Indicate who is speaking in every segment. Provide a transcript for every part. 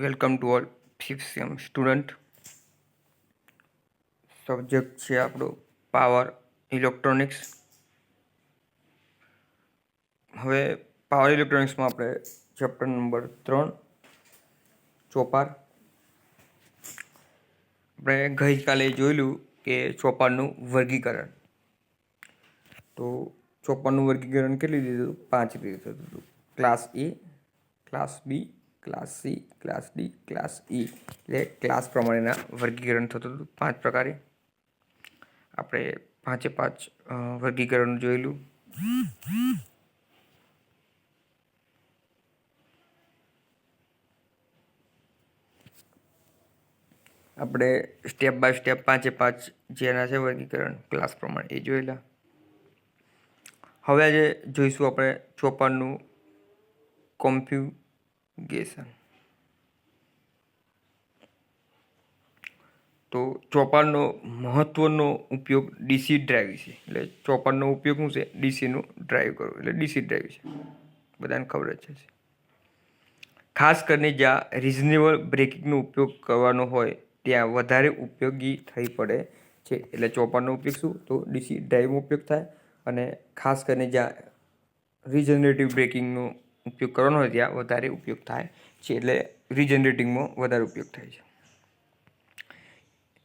Speaker 1: Welcome to all fifth sem student. Subject છે આપણો power electronics. હવે પાવર ઇલેક્ટ્રોનિક્સમાં આપણે ચેપ્ટર નંબર ત્રણ, ચોપાર. આપણે ગઈકાલે જોયેલું કે ચોપારનું વર્ગીકરણ. તો ચોપારનું વર્ગીકરણ કેટલી દીધું? પાંચ રીતે થતું હતું class A, class B class C class D class E એટલે ક્લાસ પ્રમાણેના વર્ગીકરણ થતું હતું. પાંચ પ્રકારે. આપણે પાંચે પાંચ વર્ગીકરણ જોયેલું. આપણે સ્ટેપ બાય સ્ટેપ પાંચે પાંચ જેના છે વર્ગીકરણ ક્લાસ પ્રમાણે એ જોયેલા. હવે આજે જોઈશું આપણે ચોપાનનું કોમ્પ્યુગેશન તો ચોપાનનો મહત્ત્વનો ઉપયોગ ડીસી ડ્રાઈવ છે. એટલે ચોપાનનો ઉપયોગ શું છે? ડીસીનું ડ્રાઈવ કરવું. એટલે ડીસી ડ્રાઈવ છે. બધાને ખબર જ છે ખાસ કરીને જ્યાં રિઝનેબલ બ્રેકિંગનો ઉપયોગ કરવાનો હોય, ત્યાં વધારે ઉપયોગી થઈ પડે છે. એટલે ચોપાનનો ઉપયોગ શું? તો ડીસી ડ્રાઈવનો ઉપયોગ થાય. અને ખાસ કરીને જ્યાં રિજનરેટિવ બ્રેકિંગનો ઉપયોગ કરવાનો હોય ત્યાં વધારે ઉપયોગ થાય છે એટલે રિજનરેટિંગમાં વધારે ઉપયોગ થાય છે.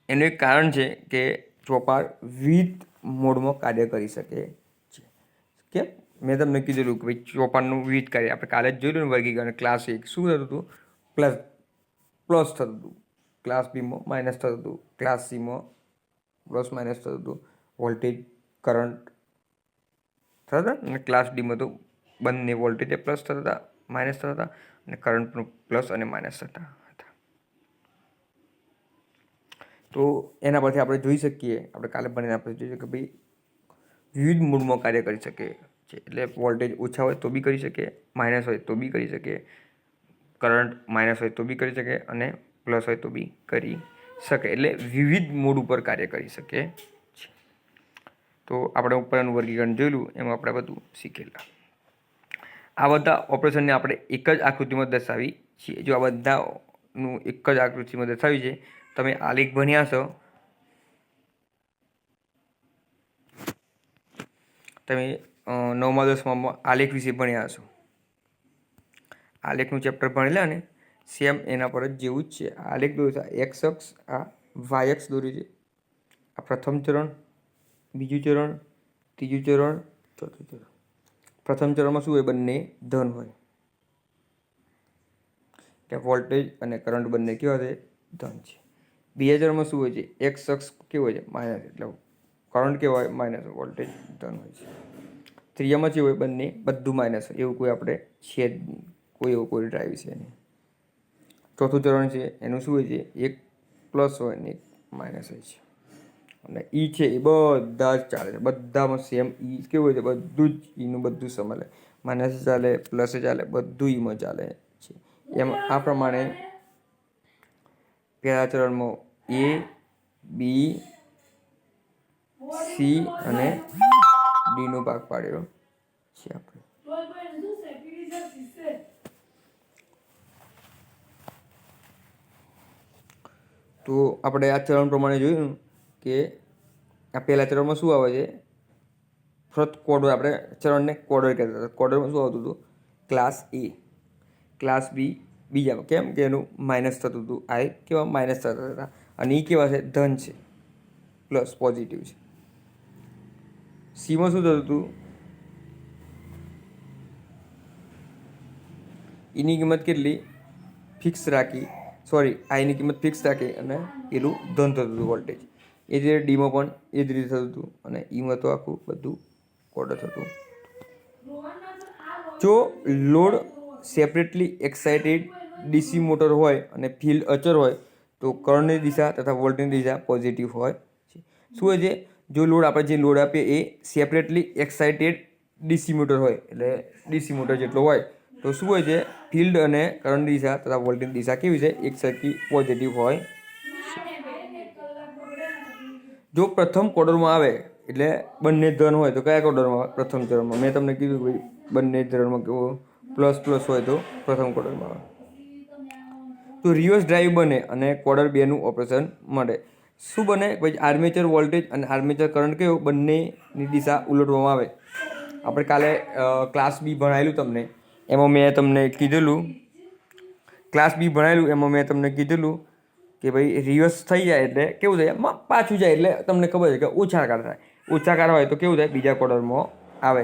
Speaker 1: એનું એક કારણ છે કે ચોપાર વિવિધ મોડમાં કાર્ય કરી શકે છે. કેમ મેં તમને કીધેલું કે ભાઈ ચોપાનનું વિવિધ કાર્ય આપણે કાલે જ જોયેલું ને વર્ગીકરણ ક્લાસ એક શું થતું હતું? પ્લસ પ્લસ થતું હતું. ક્લાસ બીમાં માઇનસ થતું હતું. ક્લાસ સીમાં પ્લસ માઇનસ થતું હતું. વોલ્ટેજ કરંટ થતા અને ક્લાસ ડીમાં તો બંને વોલ્ટેજ પ્લસ થતા હતા, માઇનસ થતા હતા અને કરંટ પણ પ્લસ અને માઇનસ થતા હતા. તો એના પરથી આપણે જોઈ શકીએ, આપણે કાલે ભણીને આપણે જોઈ શકીએ કે ભાઈ વિવિધ મૂડમાં કાર્ય કરી શકે છે. એટલે વોલ્ટેજ ઓછા હોય તો બી કરી શકે, માઇનસ હોય તો બી કરી શકે, કરંટ માઇનસ હોય તો બી કરી શકે અને પ્લસ હોય તો બી કરી શકે. એટલે વિવિધ મૂડ ઉપર કાર્ય કરી શકે છે. તો આપણે ઉપરનું વર્ગીકરણ જોયેલું એમાં આપણે બધું શીખેલા. આ બધા ઓપરેશનને આપણે એક જ આકૃતિમાં દર્શાવી છીએ. જો આ બધાનું એક જ આકૃતિમાં દર્શાવી છે, તમે આલેખ ભણ્યા છો તમે નવમા દસમામાં આલેખ વિશે ભણ્યા છો આલેખનું ચેપ્ટર ભણેલા ને સેમ એના પર જ જેવું જ છે. આલેખ દોર્યું છે એક્સ અક્ષ, આ વાય અક્ષ દોર્યું છે. આ પ્રથમ ચરણ, બીજું ચરણ, ત્રીજું ચરણ, ચોથું ચરણ. પ્રથમ ચરણમાં શું હોય? બંને ધન હોય. કે વોલ્ટેજ અને કરંટ બંને કેવા છે? ધન છે. બીજા ચરણમાં શું હોય છે? એક શખ્સ કેવો છે? માઇનસ એટલે કરંટ કેવો હોય? માઇનસ વોલ્ટેજ ધન હોય છે. ત્રીજામાં જે હોય? બંને બધું માઇનસ એવું કોઈ આપણે છે કોઈ એવું કોઈ ડ્રાઈવ છે નહીં. ચોથું ચરણ છે. એનું શું હોય છે? એક પ્લસ હોય ને એક માઇનસ હોય છે. અને ઈ છે એ બધા જ ચાલે છે. બધામાં સેમ ઈ કેવું હોય છે, બધું જ ઈનું બધું સંભાળે માઇનસ ચાલે પ્લસ ચાલે, બધું ઈમાં ચાલે છે. એમ આ પ્રમાણે પહેલા ચરણમાં એ, બી, સી અને ડીનો ભાગ પાડ્યો છે આપણે. તો આપણે આ ચરણ પ્રમાણે જોયું કે આ પહેલાં ચરણમાં શું આવે છે? ફર્સ્ટ કોડર આપણે ચરણને કોડર કહેતા હતા. કોડરમાં શું આવતું હતું? ક્લાસ એ ક્લાસ બી બીજા, કેમ? કે એનું માઇનસ થતું હતું. આ એ કેવા માઇનસ થતા હતા? અને એ કેવા છે? ધન છે. પ્લસ પોઝિટિવ છે. સીમાં શું થતું હતું? એની કિંમત કેટલી? ફિક્સ રાખી. સોરી આઈની કિંમત ફિક્સ રાખી અને પેલું ધન થતું હતું વોલ્ટેજ એ જ રીતે ડીમાં પણ એ જ રીતે થતું હતું અને ઈમાં તો આખું બધું કોડર થતું જો load separately excited DC motor હોય અને ફિલ્ડ અચર હોય, તો કરંટની દિશા તથા વોલ્ટેજની દિશા પોઝિટિવ હોય છે. શું હોય છે? જો લોડ આપણે જે લોડ આપીએ એ સેપરેટલી એક્સાઇટેડ ડીસી મોટર હોય, એટલે ડીસી મોટર જેટલો હોય, તો શું હોય છે? ફિલ્ડ અને કરંટ દિશા તથા વોલ્ટેજ દિશા કેવી છે? એક સરખી પોઝિટિવ હોય જો પ્રથમ કોડરમાં આવે, એટલે બંને ધન હોય તો કયા કોડરમાં પ્રથમ ચરણમાં મેં તમને કીધું ભાઈ બંને ચરણમાં કેવો પ્લસ પ્લસ હોય તો પ્રથમ કોડરમાં આવે. તો રિવર્સ ડ્રાઈવ બને અને ક્વાર્ટર બેનું ઓપરેશન મળે. શું બને? પછી આર્મેચર વોલ્ટેજ અને આર્મેચર કરંટ કેવો બંનેની દિશા ઉલટવામાં આવે. આપણે કાલે ક્લાસ બી ભણાયેલું તમને. એમાં મેં તમને કીધેલું. ક્લાસ બી ભણાયેલું, એમાં મેં તમને કીધેલું કે ભાઈ રિવર્સ થઈ જાય એટલે કેવું થાય? પાછું જાય એટલે તમને ખબર છે કે ઉછાળકાર થાય. ઓછાકાર હોય તો કેવું થાય? બીજા ક્વાર્ટરમાં આવે.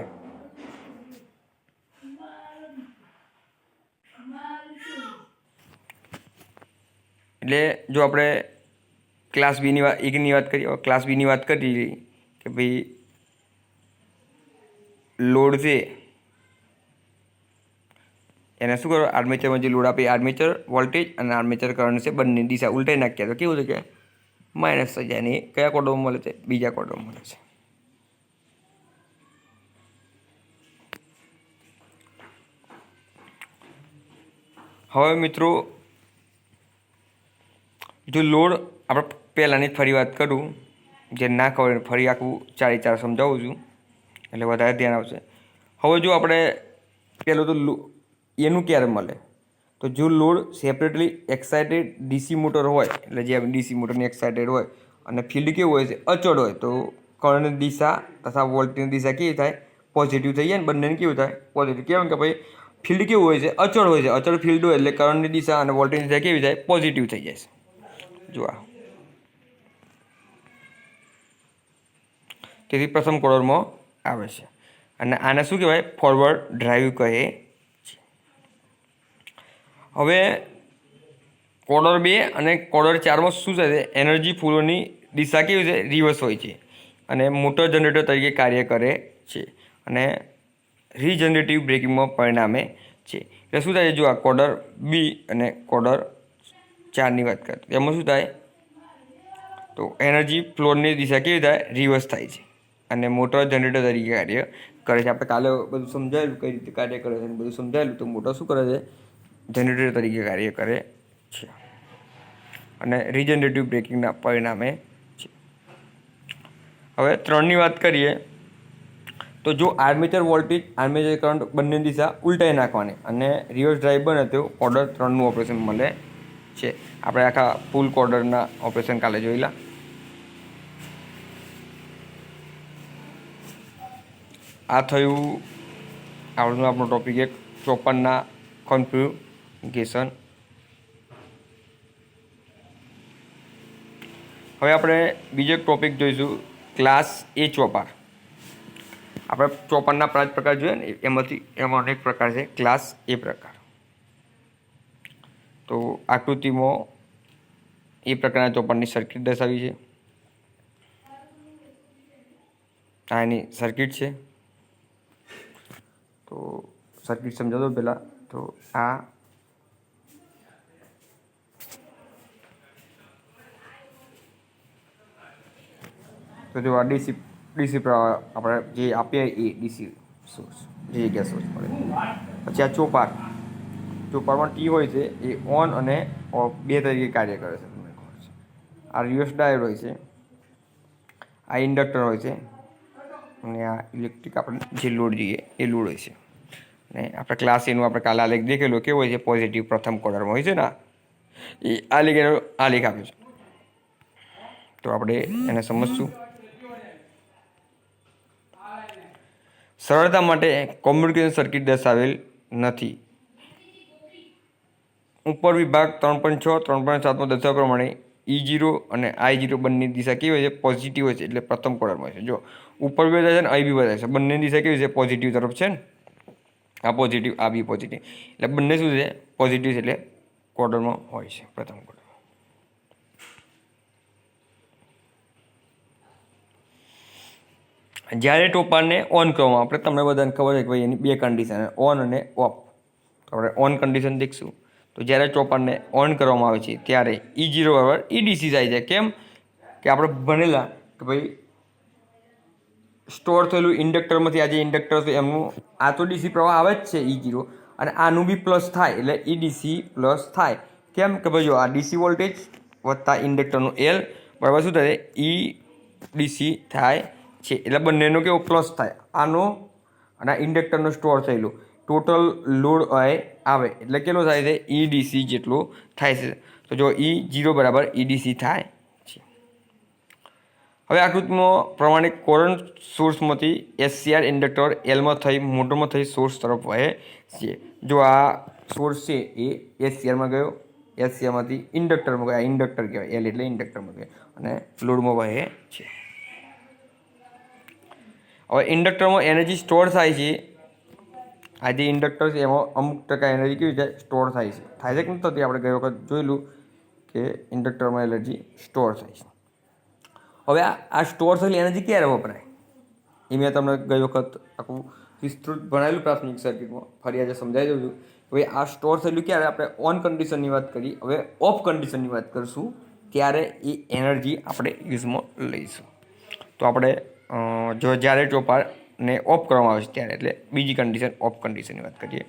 Speaker 1: એટલે જો આપણે ક્લાસ બીની વાત એકની વાત કરીએ ક્લાસ બીની વાત કરી કે ભાઈ લોડ છે. એને શું કરો? આર્મેચરમાં જે લોડ આપી આર્મેચર વોલ્ટેજ અને આર્મેચર કરંટ છે, બંને દિશા ઉલટાઈ નાખ્યા તો કેવું છે કે માઇનસ થઈ જાય ને એ કયા કોડમાં મળે છે? બીજા કોડમાં મળે છે. હવે મિત્રો, જો લોડ આપણે પહેલાંની ફરી વાત કરું, જે ના ખબર ફરી આખું ચારે ચાર સમજાવું છું, એટલે વધારે ધ્યાન આવશે. હવે જો આપણે પહેલું તો લો- એનું ક્યારે મળે? તો જો load separately excited DC motor હોય, એટલે જે ડીસી મોટરની એક્સાઇટેડ હોય અને ફિલ્ડ કેવું હોય છે, અચળ હોય, તો કરંટની દિશા તથા વોલ્ટેજની દિશા કેવી થાય? પોઝિટિવ થઈ જાય ને બંનેને કેવું થાય? પોઝિટિવ કહેવાય કે ભાઈ ફિલ્ડ કેવું હોય છે? અચળ હોય છે. અચળ ફિલ્ડ હોય એટલે કરંટની દિશા અને વોલ્ટેજની દિશા કેવી થાય? પોઝિટિવ થઈ જાય છે. જો આ. તેથી પ્રથમ કોડરમાં આવે છે. અને આને શું કહેવાય? ફોરવર્ડ ડ્રાઈવ કહે. હવે કોડર બે અને કોડર ચારમાં શું થાય છે? એનર્જી ફૂલોની દિશા કેવી છે? રિવર્સ હોય છે. અને મોટર જનરેટર તરીકે કાર્ય કરે છે. અને રીજનરેટિવ બ્રેકિંગમાં પરિણામે છે. એટલે શું થાય જો આ કોડર બી અને કોડર ચારની વાત કરીએ એમાં શું થાય? તો એનર્જી ફ્લોરની દિશા કેવી થાય? રિવર્સ થાય છે. અને મોટર જનરેટર તરીકે કાર્ય કરે છે. આપણે કાલે બધું સમજાયેલું કઈ રીતે કાર્ય કરે છે બધું સમજાયેલું, તો મોટર શું કરે છે? જનરેટર તરીકે કાર્ય કરે છે. અને રિજનરેટિવ બ્રેકિંગના પરિણામે છે. હવે ત્રણની વાત કરીએ, તો જો આર્મેચર વોલ્ટેજ આર્મેચર કરંટ બંને દિશા ઉલટાઈ નાખવાની અને રિવર્સ ડ્રાઈવ બને તો ઓર્ડર ત્રણનું ઓપરેશન મળે છે. આપણે આખા ફૂલ કોર્ડરના ઓપરેશન કાલે જોયેલા આ થયું આપણું આપણો ટોપિક એક ચોપનના કોન્ફિગેશન હવે આપણે બીજો એક ટોપિક જોઈશું ક્લાસ એ ચોપાર આપણે ચોપારના પાંચ પ્રકાર જોઈએ ને, એમાંથી એમાં અનેક પ્રકાર છે ક્લાસ એ પ્રકાર. તો આકૃતિમાં એ પ્રકારના ચોપારની સર્કિટ દર્શાવી છે. આ એની સર્કિટ છે. તો સર્કિટ સમજાવો પહેલાં. તો આ તો જો આ ડીસી ડીસી આપણે જે આપીએ એ ડીસી સોર્સ જે ગેસ સોર્સ મળે. પછી આ ચોપાર, ચોપારમાં ટી હોય છે, એ ઓન અને ઓફ બે તરીકે કાર્ય કરે છે. તમને ખબર છે આ રિવર્સ ડાયર હોય છે, આ ઇન્ડક્ટર હોય છે, અને આ ઇલેક્ટ્રિક આપણે જે લોડ જોઈએ, એ લોડ હોય છે. અને આપણે ક્લાસ એનું આપણે કાલે આલેખ દેખેલો કેવો હોય છે? પોઝિટિવ પ્રથમ કોર્નરમાં હોય છે ને એ આલેખ આલેખ આપ્યો છે. તો આપણે એને સમજશું. સરળતા માટે કોમ્યુનિકેશન સર્કિટ દર્શાવેલ નથી. ઉપર વિભાગ ત્રણ પોઈન્ટ છ, ત્રણ પોઈન્ટ સાતમાં દર્શાવ્યા પ્રમાણે ઈ જીરો અને આઈ જીરો બંને દિશા કેવી હોય છે? પોઝિટિવ હોય છે. એટલે પ્રથમ કોડરમાં છે. જો ઉપર બી વધારે છે ને અહીં બી વધારે છે. બંને દિશા કેવી છે? પોઝિટિવ તરફ છે ને? આ પોઝિટિવ આ બી પોઝિટિવ એટલે બંને શું છે? પોઝિટિવ એટલે ક્વાર્ટરમાં હોય છે. પ્રથમ જ્યારે ટોપારને ઓન કરવામાં આપણે તમને બધાને ખબર છે કે ભાઈ એની બે કન્ડિશન ઓન અને ઓફ આપણે ઓન કન્ડિશન દેખશું. તો જ્યારે ચોપારને ઓન કરવામાં આવે છે, ત્યારે ઈ જીરો બરાબર ઈડીસી થાય છે. કેમ? કે આપણે ભણેલા કે ભાઈ સ્ટોર થયેલું ઇન્ડક્ટરમાંથી આ જે ઇન્ડક્ટર છે, એમનું આ તો ડીસી પ્રવાહ આવે જ છે ઈ જીરો અને આનું બી પ્લસ થાય, એટલે ઈડીસી પ્લસ થાય. કેમ? કે ભાઈ જો આ ડીસી વોલ્ટેજ વત્તા ઇન્ડક્ટરનું એલ બરાબર શું થાય? ઈ ડીસી થાય. છે. એટલે બંનેનો કેવો પ્લસ થાય. આનો અને આ ઇન્ડક્ટરનો સ્ટોર થયેલું. ટોટલ લોડ આવે. એટલે કેટલો થાય છે? ઈડીસી જેટલો થાય છે. તો જો ઈ જીરો બરાબર ઈડીસી થાય છે. હવે આકૃતિમાં પ્રમાણે કોરન્ટ સોર્સમાંથી એસસીઆર ઇન્ડક્ટર એલમાં થઈ મોટરમાં થઈ સોર્સ તરફ વહે છે. જો આ સોર્સ છે એ એસસીઆરમાં ગયો. એસસીઆરમાંથી ઇન્ડક્ટરમાં ગયો. આ ઇન્ડક્ટર કહેવાય. એલ એટલે ઇન્ડક્ટરમાં ગયો. અને લોડમાં વહે છે. હવે ઇન્ડક્ટરમાં એનર્જી સ્ટોર થાય છે. આ જે ઇન્ડક્ટર છે, એમાં અમુક ટકા એનર્જી કેવી રીતે સ્ટોર થાય છે. થાય છે કે નથી થતી આપણે ગઈ વખત જોયેલું કે ઇન્ડક્ટરમાં એનર્જી સ્ટોર થાય છે. હવે આ સ્ટોર થયેલી એનર્જી ક્યારે વપરાય? એ મેં તમને ગઈ વખત આખું વિસ્તૃત ભણાવેલું પ્રાથમિક સર્કિટમાં. ફરી આજે સમજાવી દઉં છું. હવે આ સ્ટોર થયેલું ક્યારે? આપણે ઓન કન્ડિશનની વાત કરી. હવે ઓફ કન્ડિશનની વાત કરીશું. ત્યારે એ એનર્જી આપણે યુઝમાં લઈશું. તો આપણે જો જ્યારે ચોપાને ઓફ કરવામાં આવે છે ત્યારે, એટલે બીજી કન્ડિશન ઓફ કન્ડિશનની વાત કરીએ,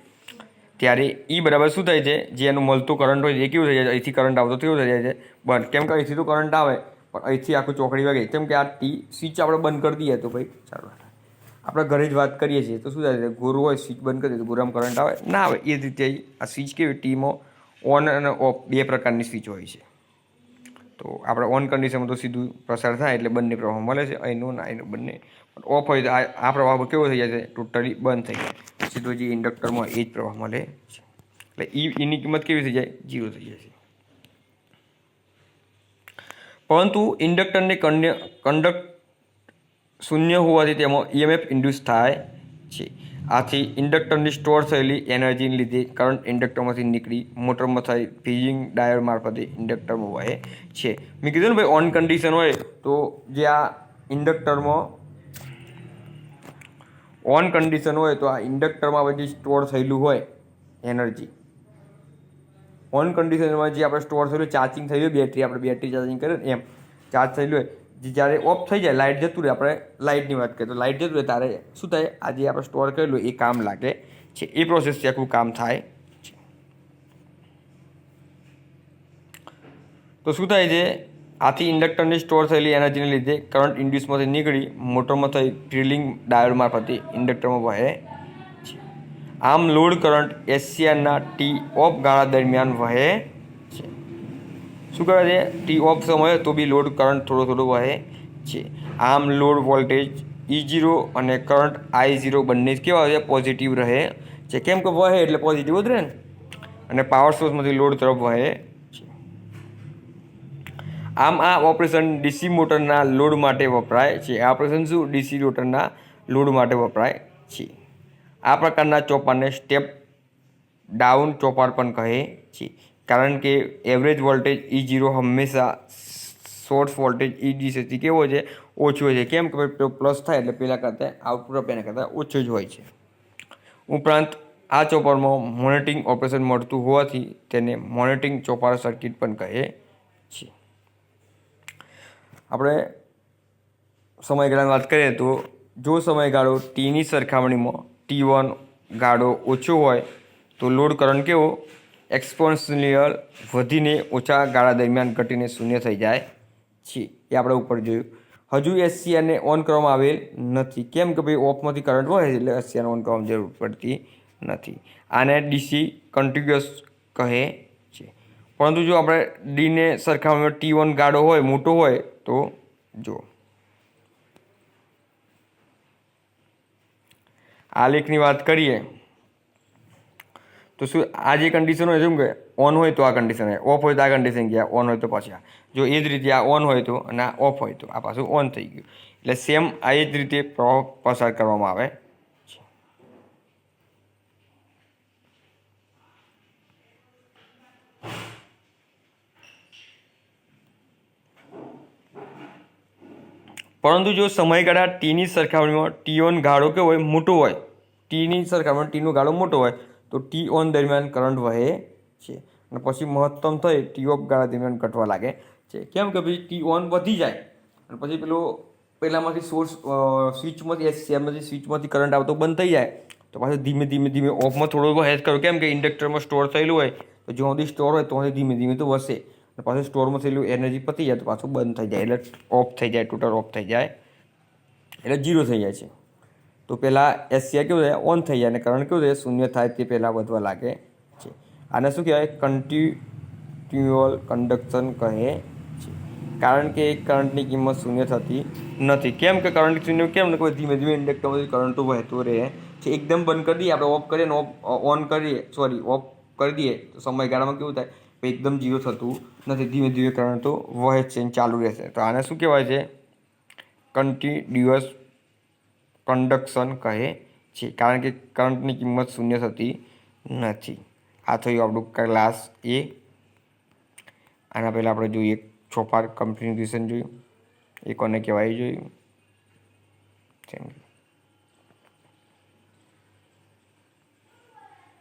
Speaker 1: ત્યારે એ બરાબર શું થાય છે? જે એનું મળતું કરંટ હોય એ કેવું થઈ જાય છે? અહીંથી કરંટ આવતો કેવું થઈ જાય છે? બંધ. કેમ કે અહીંથી તો કરંટ આવે, પણ અહીંથી આખું ચોકડી વાગે. કેમ કે આ ટી સ્વિચ આપણે બંધ કરી દઈએ તો ભાઈ ચાલો આપણે ઘરે જ વાત કરીએ છીએ, તો શું થાય છે? ગોરું હોય સ્વિચ બંધ કરી દઈએ તો ગોરામાં કરંટ આવે. ના આવે. એ રીતે આ સ્વિચ કેવી ટીમાં ઓન અને ઓફ બે પ્રકારની સ્વિચ હોય છે. તો આપણે ઓન કન્ડિશનમાં તો સીધું પ્રસાર થાય એટલે બંને પ્રવાહ મળે છે અહીંનું ને અહીંનું બંને. ઓફ હોય તો આ પ્રવાહ કેવો થઈ જાય છે? ટોટલી બંધ થઈ જાય. સીધો જે ઇન્ડક્ટરમાં એ જ પ્રવાહ મળે છે. એટલે એ એની કિંમત કેવી થઈ જાય? જીરો થઈ જાય છે. પરંતુ ઇન્ડક્ટરને કંડક્ટ શૂન્ય હોવાથી તેમાં ઈએમએફ ઇન્ડ્યુસ થાય છે. આથી ઇન્ડક્ટરની સ્ટોર થયેલી એનર્જીને લીધે કરંટ ઇન્ડક્ટરમાંથી નીકળી મોટરમાં થઈ ફીઝિંગ ડાયર મારફતે ઇન્ડક્ટરમાં વહે છે. મેં કીધું ને ભાઈ ઓન કન્ડિશન હોય તો જે આ ઇન્ડક્ટરમાં ઓન કન્ડિશન હોય તો આ ઇન્ડક્ટરમાં બધી સ્ટોર થયેલું હોય એનર્જી. ઓન કન્ડિશનમાં જે આપણે સ્ટોર થયેલું ચાર્જિંગ થયું હોય બેટરી આપણે બેટરી ચાર્જિંગ કરીએ એમ ચાર્જ થયેલું હોય જ્યારે ઓફ થઈ જાય લાઇટ જતું રહે, આપણે લાઇટની વાત કરીએ તો લાઇટ જતું રહે, ત્યારે શું થાય? આ જે આપણે સ્ટોર કરેલું, એ કામ લાગે છે. એ પ્રોસેસથી આખું કામ થાય છે. તો શું થાય છે? આથી ઇન્ડક્ટરની સ્ટોર થયેલી, એનર્જીને લીધે કરંટ ઇન્ડ્યુસમાંથી નીકળી, મોટરમાં થઈ ડ્રિલિંગ ડાયોડ મારફતે ઇન્ડક્ટરમાં વહે છે. આમ લોડ કરંટ એશિયાના ટી ઓફ ગાળા દરમિયાન વહે શું કરે છે? ટી ઓફ સમયે તો બી લોડ કરંટ થોડો થોડો વહે છે. આમ લોડ વોલ્ટેજ ઈ જીરો અને કરંટ આઈ ઝીરો બંને કેવા છે? પોઝિટિવ રહે છે. કેમ કે વહે એટલે પોઝિટિવ જ રહે ને? અને પાવર સોર્સમાંથી લોડ તરફ વહે છે. આમ આ ઓપરેશન ડીસી મોટરના લોડ માટે વપરાય છે. આ ઓપરેશન શું? ડીસી મોટરના લોડ માટે વપરાય છે. આ પ્રકારના ચોપારને સ્ટેપ ડાઉન ચોપાર પણ કહે છે. કારણ કે એવરેજ વોલ્ટેજ ઈ જીરો હંમેશા સોર્સ વોલ્ટેજ ઈ ડીસીથી કેવો છે? ઓછો છે. કેમ? કે પ્લસ થાય એટલે પહેલાં કરતાં આઉટપુટ એના કરતાં ઓછો જ હોય છે. ઉપરાંત આ ચોપરમાં મોનિટરિંગ ઓપરેશન મળતું હોવાથી તેને મોનિટરિંગ ચોપાર સર્કિટ પણ કહે છે. આપણે સમયગાળાની વાત કરીએ તો જો સમયગાળો ટીની સરખામણીમાં ટી વન ગાળો ઓછો હોય તો લોડ કરંટ કેવો? એક્સપોન્શિયલ વધીને ઓછા ગાળા દરમિયાન ઘટીને શૂન્ય થઈ જાય છે. એ આપણે ઉપર જોયું. હજુ એસસીઆરને ઓન કરવામાં આવેલ નથી. કેમ કે ભાઈ ઓફમાંથી કરંટ હોય એટલે એસસીઆરને ઓન કરવામાં જરૂર પડતી નથી. આને ડીસી કન્ટિન્યુઅસ કહે છે. પરંતુ જો આપણે ડીને સરખામણીમાં ટી વન ગાળો હોય, મોટો હોય, તો જો. આલેખની વાત કરીએ. તો શું આ જે કન્ડિશન હોય, શું કે ઓન હોય તો આ કન્ડિશન હોય ઓફ હોય તો આ કન્ડિશન ગયા ઓન હોય તો પછી. આ જો એ જ રીતે આ ઓન હોય તો અને આ ઓફ હોય તો આ પાછું ઓન થઈ ગયું. એટલે સેમ આ જ રીતે પ્રવાહ પસાર કરવામાં આવે પરંતુ જો સમયગાળા ટીની સરખામણીમાં ટી ઓન ગાળો કેવો હોય, મોટો હોય ટીની સરખામણીમાં ટીનો ગાળો મોટો હોય તો ટી ઓન દરમિયાન કરંટ વહે છે. અને પછી મહત્તમ થઈ ટી ઓફ ગાળા દરમિયાન ઘટવા લાગે છે. કેમ કે પછી ટી ઓન વધી જાય. અને પછી પેલું પહેલાંમાંથી સોર્સ સ્વિચમાંથી એસસીઆરમાંથી સ્વિચમાંથી કરંટ આવતો બંધ થઈ જાય. તો પાછું ધીમે ધીમે ધીમે ઓફમાં થોડો હેજ કરો કેમ કે ઇન્ડક્ટરમાં સ્ટોર થયેલું હોય, તો જ્યાં સુધી સ્ટોર હોય તો ધીમે ધીમે તો વસે. અને પાછું સ્ટોરમાં થયેલું એનર્જી પતી જાય તો પાછું બંધ થઈ જાય. એટલે ઓફ થઈ જાય ટોટલ ઓફ થઈ જાય. એટલે જીરો થઈ જાય છે. તો પહેલાં એસસીઆઈ કેવું થાય? ઓન થઈ જાય અને કરંટ કેવું થાય? શૂન્ય થાય તે પહેલાં વધવા લાગે છે. આને શું કહેવાય? કન્ટિન્યુઅલ કન્ડક્શન કહે છે. કારણ કે કરંટની કિંમત શૂન્ય થતી નથી. કેમ કે કરંટ શૂન્ય, કેમ કોઈ ધીમે ધીમે ઇન્ડક્ટરમાંથી કરંટ વહેતો રહે છે એકદમ બંધ કરી દઈએ, આપણે ઓફ કરીએ ને ઓફ ઓન કરીએ સોરી ઓફ કરી દઈએ, તો સમયગાળામાં કેવું થાય? એકદમ જીરો થતું નથી. ધીમે ધીમે કરંટ તો વહે છે ચાલુ રહેશે. તો આને શું કહેવાય છે? કન્ટિન્યુઅસ કન્ડક્શન કહે છે. કારણ કે કરંટની કિંમત શૂન્ય થતી નથી. આ થયું આપણું ક્લાસ એ આના પહેલાં આપણે જોઈએ છોપાર કમ્પ્યુનિકેશન જોયું. એ કોને કહેવાય જોયું? Thank you